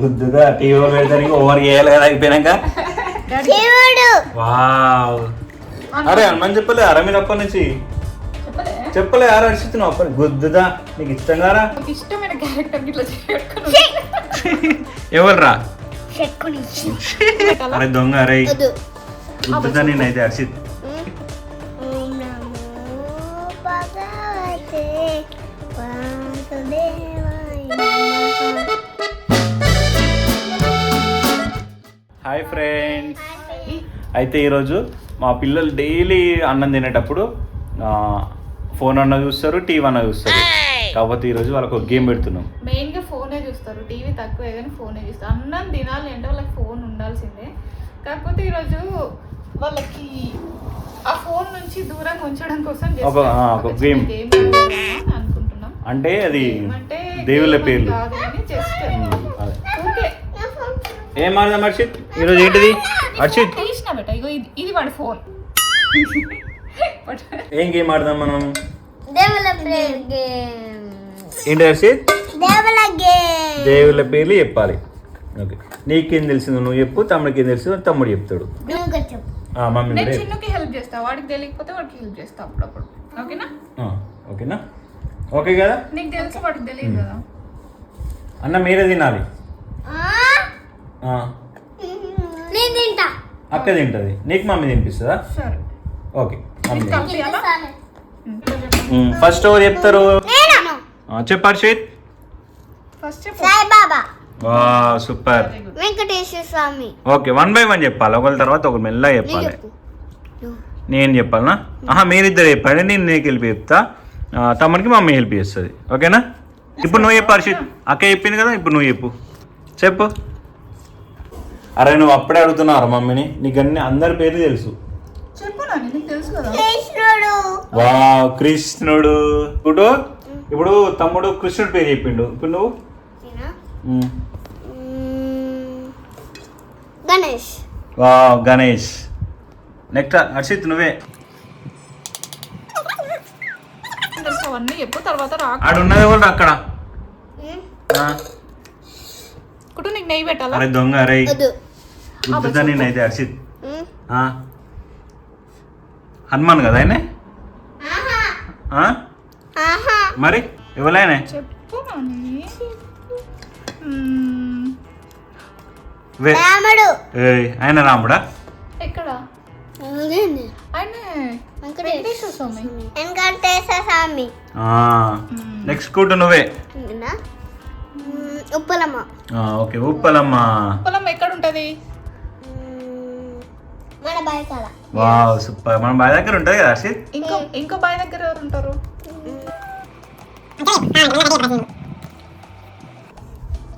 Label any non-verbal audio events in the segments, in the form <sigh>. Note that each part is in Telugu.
గుద్దుగా టీవీ పెడతానికి ఓవర్ చేయాలి కదా అయిపోయినాక? వావ్. అరే హనుమాన్ చెప్పలే అరే మీరు అప్పటి నుంచి. చెప్పలే అరే అడిచిస్తున్నావు అప్పటి గుద్దుదా? నీకు ఇష్టం కారా నాకు ఇష్టమైన క్యారెక్టర్ ఇట్లా చేయట్టుకుని ఎవర్రా? చెక్కుని. అరే దొంగ అరే. గుద్దుదా నేనైతే హర్షిత్? ఓం నమో భగవతే హాయ్ ఫ్రెండ్స్ అయితే ఈరోజు మా పిల్లలు డైలీ అన్నం తినేటప్పుడు ఫోన్ అన్న చూస్తారు టీవీ అన్న చూస్తారు. కాకపోతే ఈరోజు వాళ్ళకి ఒక గేమ్ పెడుతున్నాం. మెయిన్గా ఫోనే చూస్తారు టీవీ తక్కువే కానీ ఫోనే చూస్తారు. అన్నం తినాలి అంటే వాళ్ళకి ఫోన్ ఉండాల్సిందే. కాకపోతే ఈరోజు వాళ్ళకి ఆ ఫోన్ నుంచి దూరంగా ఉంచడం కోసం ఒక- ఆడదామని అనుకుంటున్నాం అంటే అది అంటే దేవుళ్ళ పేర్లు. కాదు కానీ just ఏం ఈరోజు ఏంటిది? హర్షిత్ తీసిన బెట ఇగో ఇది ఇది వాడి ఫోన్. ఏం గేమ్ ఆడదాం మనం? దేవుల ప్రేమ గేమ్. ఏంటి హర్షిత్ దేవుల పేర్లు చెప్పాలి. ఓకే. నీకేం తెలిసిందో నువ్వు చెప్పు తమ్ముడికి ఏం తెలుసు తమ్ముడు చెప్తాడు. నువ్వు కూడా చెప్పు. ఆ, మమ్మీ నేను. చిన్నుకి హెల్ప్ చేస్తా వాడికి తెలియకపోతే వాడికి హెల్ప్ చేస్తా అప్పుడప్పుడు. ఓకేనా? ఆ, ఓకేనా? ఓకే కదా? నీకు తెలుసు వాడికి తెలియదు కదా. అన్న మీరే తినాలి. ఆ? ఆ, నేను తింటా. అక్క తింటది. నీకు మమ్మీ తినిపిస్తుందా? సరే. ఓకే. ఫస్ట్ ఎవరు చెప్తారు? నేను? ఆ, చెప్పు హర్షిత్. ఫస్ట్ చెప్పు. సాయిబాబా వా super. Venkateswara Swamy. Okay one by one చెప్పాలి. ఒకరి తర్వాత ఒకరు మెల్లగా చెప్పాలి. నేను చెప్పాలనా? ఆహా మీరిద్దరు చెప్పండి నేను నీకు హెల్ప్ చెప్తా తమ్ముడికి మమ్మీ హెల్ప్ చేస్తుంది. ఓకేనా? ఇప్పుడు నువ్వు చెప్పు హర్షిత్. అక్క చెప్పింది కదా ఇప్పుడు నువ్వు చెప్పు. చెప్పు. అరే నువ్వు అప్పుడే అడుగుతున్నావు మమ్మీని. నీకు అన్ని అందరి పేర్లు తెలుసు. చెప్పు నాని నీకు తెలుసు కదా? కృష్ణుడు. వా కృష్ణుడు. ఇప్పుడు ఇప్పుడు తమ్ముడు కృష్ణుడు పేరు చెప్పిండు. ఇప్పుడు నువ్వు. గణేష్. వా గణేష్. నెక్స్ట్ హర్షిత్ నువ్వే. అక్కడ. నీకు నెయ్యి పెట్టాలా? అరే దొంగ అరే. గుద్దుతా నేనైతే హర్షిత్. హనుమాన్ కదా ఆయన? ఆహా. ఆ? ఆహా. మరి? ఎవరైనా చెప్పు నాని మ్మ్. వే రాముడు. ఏయ్, ఆయన రాముడా? ఎక్కడ? నెక్స్ట్ కూటు నువ్వే. ఉప్పలమ్మ. ఆ, ఓకే ఉప్పలమ్మ. పొలం ఎక్కడ ఉంటది. మన బాయికాల వావ్ సూపర్. మన బావి దగ్గర ఉంటుంది కదా హర్షిత్? ఇంకో ఇంకో బావి దగ్గర ఎవరు ఉంటారు?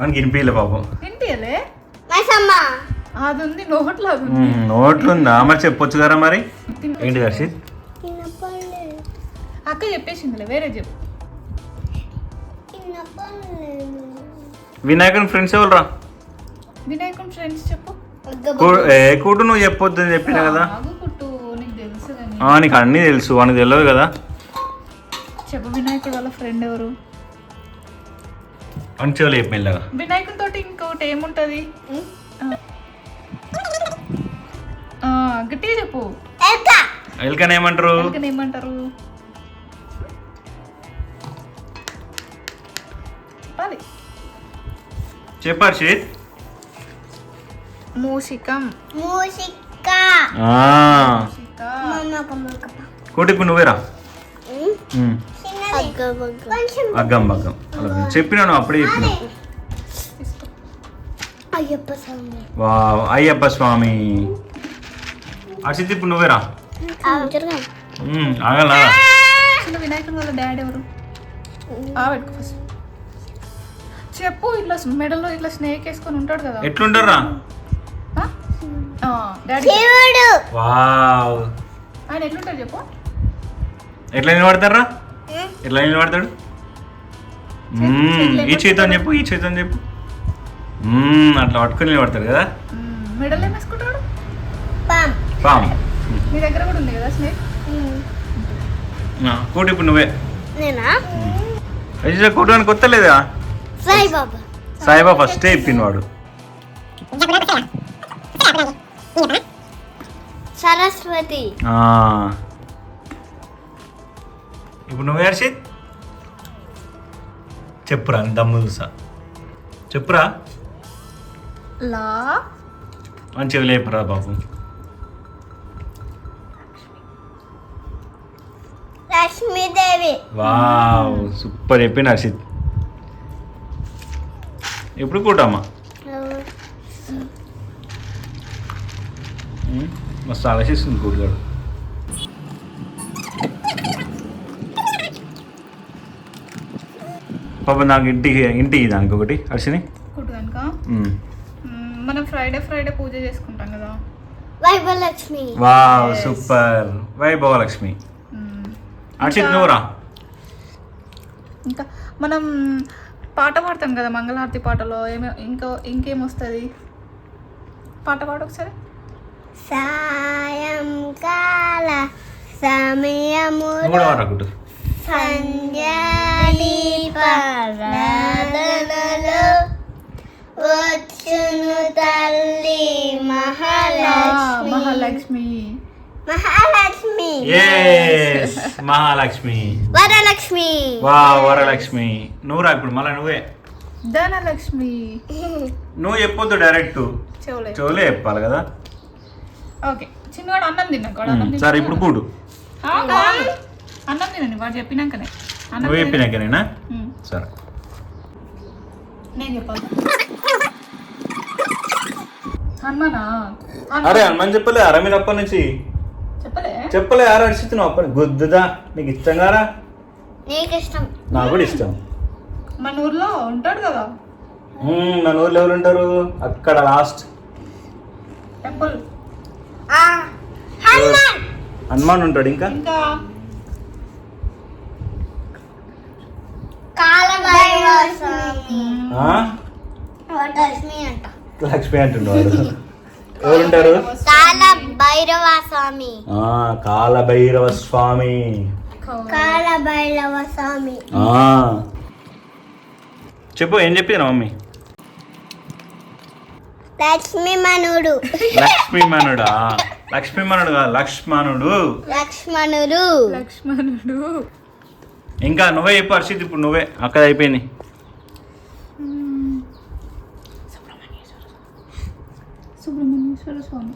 మనకి వినిపించలే పాపం. వినిపించలే అది ఉంది నోట్లో నోట్లు ఉందా మరి చెప్పొచ్చు కదా మరి. ఏంటి హర్షిత్? అక్క చెప్పేసిందిలే వేరే చెప్పు. వినాయకుని ఫ్రెండ్స్ ఎవరురా? వినాయకుని ఫ్రెండ్స్ చెప్పు. కూ- ఏ కూటు నువ్వు చెప్పొద్దు అని చెప్పిన కదా? కుట్టు నీకు ఆ, నీకు అన్నీ తెలుసు వానికి తెలియదు కదా? చెప్పు వినాయకుడు వాళ్ళ ఫ్రెండ్ ఎవరు? మంచిగా చెప్పి మెల్లగా. వినాయకుని తోటి ఇంకొకటి ఏముంటది? ఆ, గట్టిగా చెప్పు. ఎల్కని ఏమంటారు? ఏమంటారు? చెప్పాలి. చెప్పు హర్షిత్. మూషికం. మూషిక. నువ్వేరా? అగ్గం బగ్గం అలా చెప్పినాను అప్పుడే చెప్పినా. అయ్యప్ప స్వామి. వా అయ్యప్ప స్వామి. హర్షిత్ ఇప్పుడు నువ్వేరా ఆగలా వినాయకుడు వాళ్ళ డాడీ ఎవరు? ఆ పెట్టుకో ఫస్ట్. చెప్పు ఇట్లా మెడలో ఇట్లా స్నేక్ వేసుకొని ఉంటాడు కదా. ఎట్లుంటారా? వావ్. ఆయన ఎట్లుంటాడు చెప్పు. ఎట్లా నిలబడతారా ఎట్లా నిలబడతాడు? ఈ చేతి అని చెప్పు ఈ చేతి అని చెప్పు అట్లా పట్టుకొని నిలబడతాడు కదా? మెడలో ఏం వేసుకుంటాడు? పామ్. పామ్. మీ దగ్గర కూడా ఉంది కదా స్నేక్? కోటి ఇప్పుడు నువ్వే. నేనా? అయ్యా కోటి అని కొత్త లేదా సాయిబాబా సాయిబా ఫస్టే ఇప్పిన సరస్వతి. ఆ. ఇప్పుడు నువ్వు హర్షిత్ చెప్పురా దమ్ము చూసా. చెప్పురా. లా. మంచిగా లేపురా బాబు. లక్ష్మీదేవి. వావ్ సూపర్ చెప్పిండు హర్షిత్ ఎప్పుడు కూటమ్మా మస్తు ఆలోచిస్తుంది కూడిగాడు పాప నాకు ఇంటికి ఇంటికి దానికి ఒకటి ఉమ్. మనం ఫ్రైడే ఫ్రైడే పూజ చేసుకుంటాం కదా. వైభలక్ష్మి వావ్ సూపర్. వైభవలక్ష్మి మ్మ్. హర్షిత్ నువ్వురా? ఇంకా మనం పాట పాడతాం కదా మంగళహారతి పాటలో. ఏమే ఇంకా ఇంకేం వస్తుంది? పాట పాడు ఒకసారి. సాయంకాల సమయము సంధ్యాదీపారాధనలో వచ్చును తల్లి మహాలక్ష్మి. మహాలక్ష్మి. మహాలక్ష్మి. మహాలక్ష్మి. వరలక్ష్మి. వా వరలక్ష్మి. నువ్వురా ఇప్పుడు మళ్ళీ నువ్వే. ధనలక్ష్మి. నువ్వు చెప్పొద్దు డైరెక్ట్. చెవులే. చెవులే చెప్పాలి కదా. ఓకే. చిన్నవాడు అన్నం తిన్నాక వాడు. అన్నం సరే ఇప్పుడు కూడు. అన్నం తినండి వాడు చెప్పినాకనే. అన్నం నువ్వు. చెప్పినాకనేనా. సరే. నేను చెప్పాలి. హనుమానా? అరే హనుమాన్ చెప్పలే అరే మీరు అప్పటి నుంచి. చెప్పలే? చెప్పలే ఆరు అడిచిస్తున్నావు అప్పటి గుద్దుదా నీకు ఇష్టం కారా నీకు ఇష్టం నాకు కూడా ఇష్టం. మన ఊర్లో ఉంటాడు కదా. మన ఊర్లో ఎవరు ఉంటారు? అక్కడ లాస్ట్. టెంపుల్. హనుమాన్. హనుమాన్ ఉంటాడు ఇంకా? కాలభైరవ స్వామి? లక్ష్మి అంట. లక్ష్మి అంటున్నాడు ఎవరుంటారు? కాల భైరవ స్వామి ఆ, కాలభైరవ స్వామి కాల భైరవ స్వామి ఆ. చెప్పు ఏం చెప్పిన మమ్మీ? లక్ష్మీ మనుడు. లక్ష్మీమనుడా లక్ష్మీమనుడు కాదు లక్ష్మణుడు. లక్ష్మణుడు. లక్ష్మణుడు. ఇంకా నువ్వే చెప్పు హర్షిత్ ఇప్పుడు నువ్వే అక్కడ అయిపోయింది. సుబ్రహ్మణ్యేశ్వర స్వామి.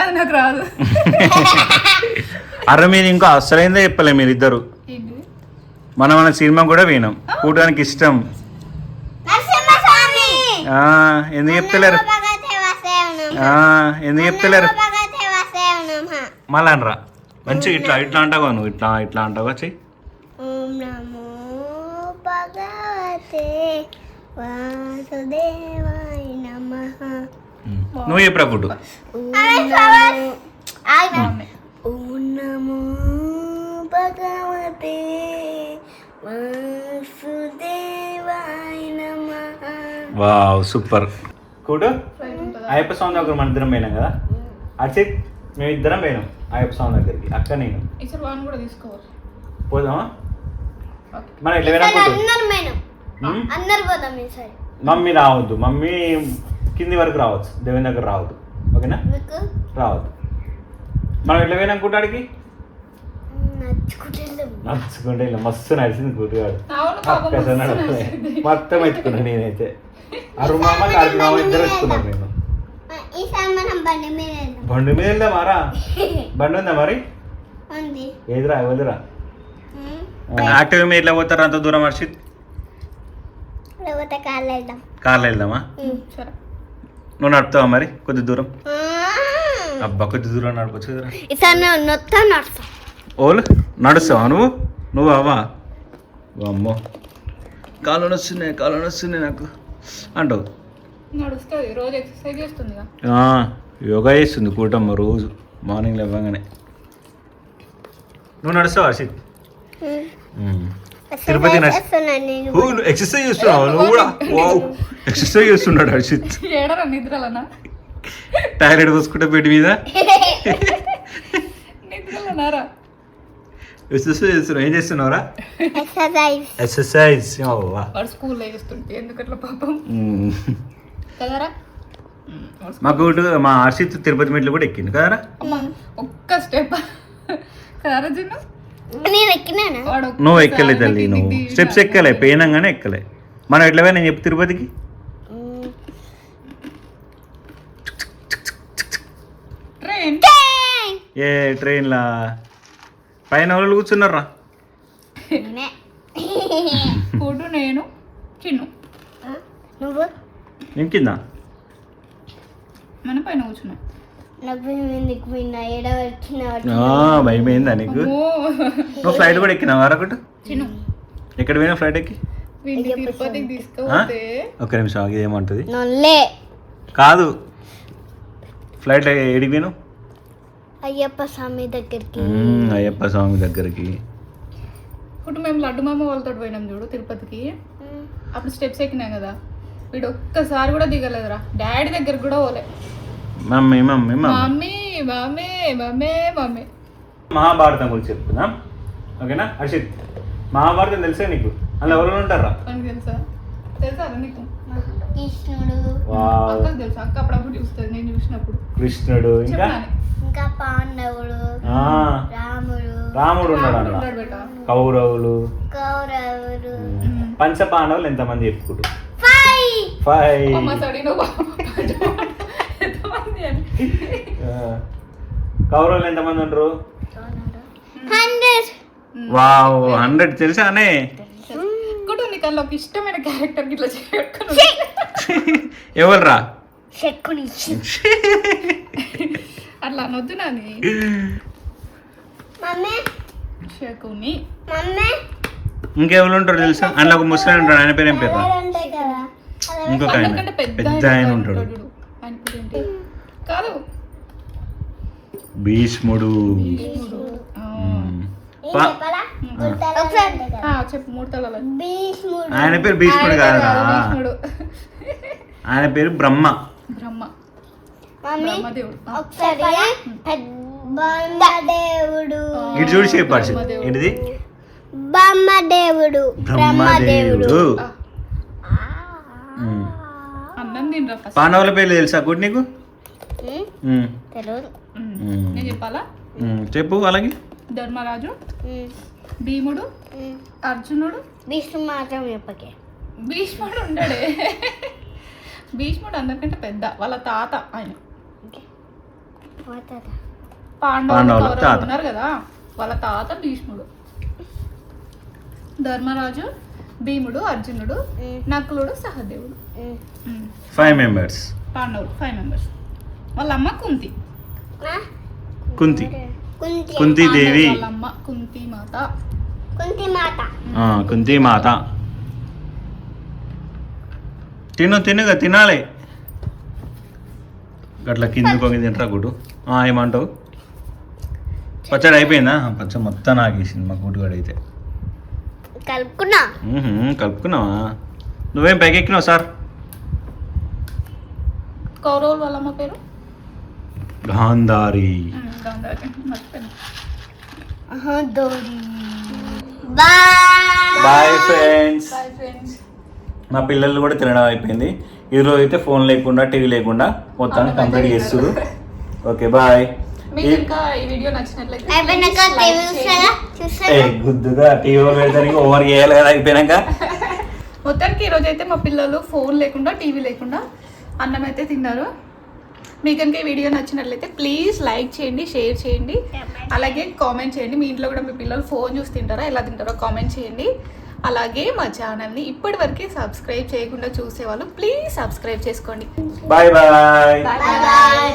అది నాకు రాదు. <laughs> అరే మీరు ఇంకా అసలైందే చెప్పలే మీరిద్దరు. మనం మన సినిమా కూడా వినాం. కూడడానికి ఇష్టం. ఎందుకు చెప్తలేరు భగవతే వాసుదేవ ఆ, ఎందుకు చెప్తలేరు మళ్ళా అనరా మంచిగా ఇట్లా ఇట్లా అంటావా నువ్వు ఇట్లా ఇట్లా అంటావా చెయ్యి ఓం నమో భగవతే వాసుదేవాయ నమః నువ్వు చెప్పురా గుడ్డు నమో భగవతే వాసుదేవాయ నమః వావ్ సూపర్. కూడు? అయ్యప్ప స్వామి దగ్గర మన ఇద్దరం పోయినాం కదా? అర్చిత్ మేము ఇద్దరం పోయినాం అయ్యప్ప స్వామి దగ్గరికి అక్క నేను. పోదామా? మనం ఎట్లా పోయినా మమ్మీ రావద్దు మమ్మీ కింది వరకు రావచ్చు దేవుని దగ్గర రావద్దు. ఓకేనా? మీకు రావద్దు. మనం ఎట్లా పోయినాం కూటాడికి నచ్చుకుంటే నడుచుకుంటే మస్తు నడిచింది నడపలే. మొత్తం ఎత్తుకున్నాను నేనైతే. అరుమామ కార్తీమామ ఇద్దరు ఎత్తుకున్నాను నేను ఈసారి మనం బండి మీద వెళ్దాం మారా? <laughs> బండి ఉందా మరి? ఏదిరా ఉమ్. యాక్టివ్ మీద ఎట్లా పోతారు? అంత దూరం హర్షిత్ కార్లో వెళ్దామా? నువ్వు నడుపుతావా మరి? కొద్ది దూరం. అబ్బా కొద్ది దూరం నడపచ్చు మేము ఓలు నడుస్తావా నువ్వు? నువ్వు అవ్వా? అమ్మో. కాళ్ళు నొస్తున్నాయి కాళ్ళు నొస్తున్నాయి నాకు. అంటావు నడుస్తుంది రోజు ఎక్సర్సైజ్ చేస్తుంది ఆ, యోగా చేస్తుంది కూటమ్మ రోజు మార్నింగ్ లేవగానే. నువ్వు నడుస్తావా హర్షిత్. తిరుపతి ఎక్సర్సైజ్ చేస్తున్నావు? నువ్వు కూడా? వావ్. ఎక్సర్సైజ్ చేస్తున్నాడు హర్షిత్. నిద్రలనా? టాయిలెట్ పోసుకుంటే బెడ్ మీద? నిద్రలనారా? చేస్తున్నావు ఏం చేస్తున్నావురా? ఎక్సర్సైజ్. ఎక్సర్సైజ్ వాడు స్కూల్లో చేస్తుంటే ఎందుకట్లా పాపం? కదరా? ఉమ్, వాడు స్కూ- మాకు మా హర్షిత్ తిరుపతి మెట్లు కూడా ఎక్కింది కదరా? ఒక్క స్టెప్. కదరా నేను ఎక్కినానా? నువ్వు ఎక్కలే తల్లి నువ్వు. స్టెప్స్ ఎక్కలే పోయినాగానే ఎక్కలే. మనం ఎట్లా పోయినా చెప్పు తిరుపతికి? ట్రైన్. ఏ ట్రైన్లా? పైన వాళ్ళు కూర్చున్నారా? నేనే. ఫుడ్ నేను చిన్ను. నువ్వు? నేను కింద? మన పైన కూర్చున్నాం. భయమైందా నీకు నువ్వు ఫ్లైట్ కూడా ఎక్కినావా చిన్ను. ఎక్కడ పోయినా ఫ్లైట్ ఎక్కి? ఒక నిమిషం ఏమంటుంది? నొల్లే. కాదు. ఫ్లైట్ ఎడికి పోయినావు? అయ్యప్ప స్వామి దగ్గరికి. మ్మ్, అయ్యప్ప స్వామి దగ్గరికి. ఇప్పుడు మేము లడ్డు మామ వాళ్ళతో పోయినాం చూడు తిరుపతికి. అప్పుడు స్టెప్స్ ఎక్కినాం కదా. వీడు ఒక్కసారి కూడా దిగలేదురా. డాడీ దగ్గర కూడా పోలే. Mummy mummy mummy. Mummy mummy mummy mummy. Mahabharatam గురించి చెప్తున్నాం. ఓకేనా? హర్షిత్ మహాభారతం తెలుసా నీకు? అందులో ఎవరు ఉంటారా? మనకి తెలుసా? తెలుసా నీకు? కృష్ణుడు. అక్కకు తెలుసా? అక్క అప్పుడప్పుడు చూస్తుంది నేను చూసినప్పుడు. కృష్ణుడు ఇంకా? పాండవుడు రాముడు. రాముడు ఉన్నాడు కౌరవులు. కౌరవుడు. పంచ పాండవులు ఎంతమంది చెప్పుకుంటు? ఫైవ్. కౌరవులు ఎంతమంది ఉంటారు హండ్రెడ్. వావ్ హండ్రెడ్ తెలుసా అనే ఒక ఇష్టమైన క్యారెక్టర్ ఇట్లా చేయకుండా ఎవర్రా? శక్కుని అట్లా అనొద్దు నాని. మమ్మీ. ఇంకెవరు ఉంటారు తెలుసా? అందులో ఒక ముస్లిం ఉంటాడు ఆయన పేరు ఏం పేరు ఇంకొక ఆయన. పెద్ద పెద్ద ఆయన ఉంటాడు. కాదు. భీష్ముడు. చెప్పు మూడు తలాలు భీష్ముడు ఆయన పేరు భీష్ముడు భీష్ముడు. ఆయన పేరు బ్రహ్మ. బ్రహ్మ. మమ్మీ బ్రహ్మదేవుడు. బ్రహ్మదేవుడు. ఇటు చూడు. ఏంటిది? బ్రహ్మదేవుడు. బ్రహ్మదేవుడు. అన్నం తినరా పేర్లు తెలుసా గుడ్ నీకు? చెప్పాలా. చెప్పు అలాగే. ధర్మరాజు భీముడు. అర్జునుడు. విష్ణు మాత్రం చెప్పకే. భీష్ముడు ఉండడే. భీష్ముడు అందరికంటే పెద్ద వాళ్ళ తాత ఆయన? పాండవులు పాండవుల కౌరవులు తాత. ఉన్నారు కదా వాళ్ళ తాత భీష్ముడు. ధర్మరాజు భీముడు అర్జునుడు నకులుడు సహదేవుడు. ఫైవ్ మెంబర్స్ పాండవులు ఫైవ్ మెంబర్స్ వాళ్ళ అమ్మ కుంతి? కుంతి. కుంతి కుంతి మాత కుంతి మాత. ఆ, కుంతి మాత. తిను తినుగా తినాలి. గట్ల కింది కొంగి తింటరా గుడు ఆ, ఏమంటావు? పచ్చడి అయిపోయిందా? ఆ, పచ్చడి మొత్తం నాగేసింది మా గుడ్డుగాడు అయితే. కలుపుకున్నా? కలుపుకున్నావా? నువ్వేం పైకి ఎక్కినావు సార్? కౌరవులు వాళ్ళ అమ్మ పేరు? గాంధారి. మర్చిపోయాను. బాయ్ ఫ్రెండ్స్ మా పిల్లలు కూడా తినడం అయిపోయింది. ఈరోజు అయితే ఫోన్ లేకుండా టీవీ లేకుండా మొత్తాన్ని కంప్లీట్ చేస్తారు ఓకే బాయ్ గుద్దుగా టీవీ పెడతానికి ఓవర్ చేయాలి కదా అయిపోయినాక. మొత్తానికి ఈరోజు అయితే మా పిల్లలు ఫోన్ లేకుండా టీవీ లేకుండా అన్నం అయితే తిన్నారు. మీకు కనుక ఈ వీడియో నచ్చినట్లయితే ప్లీజ్ లైక్ చేయండి షేర్ చేయండి. అలాగే కామెంట్ చేయండి. మీ ఇంట్లో కూడా మీ పిల్లలు ఫోన్ చూసి తింటారా ఎలా తింటారో కామెంట్ చేయండి. అలాగే మా ఛానల్ని ఇప్పటి వరకే సబ్స్క్రైబ్ చేయకుండా చూసేవాళ్ళు ప్లీజ్ సబ్స్క్రైబ్ చేసుకోండి. Bye bye bye bye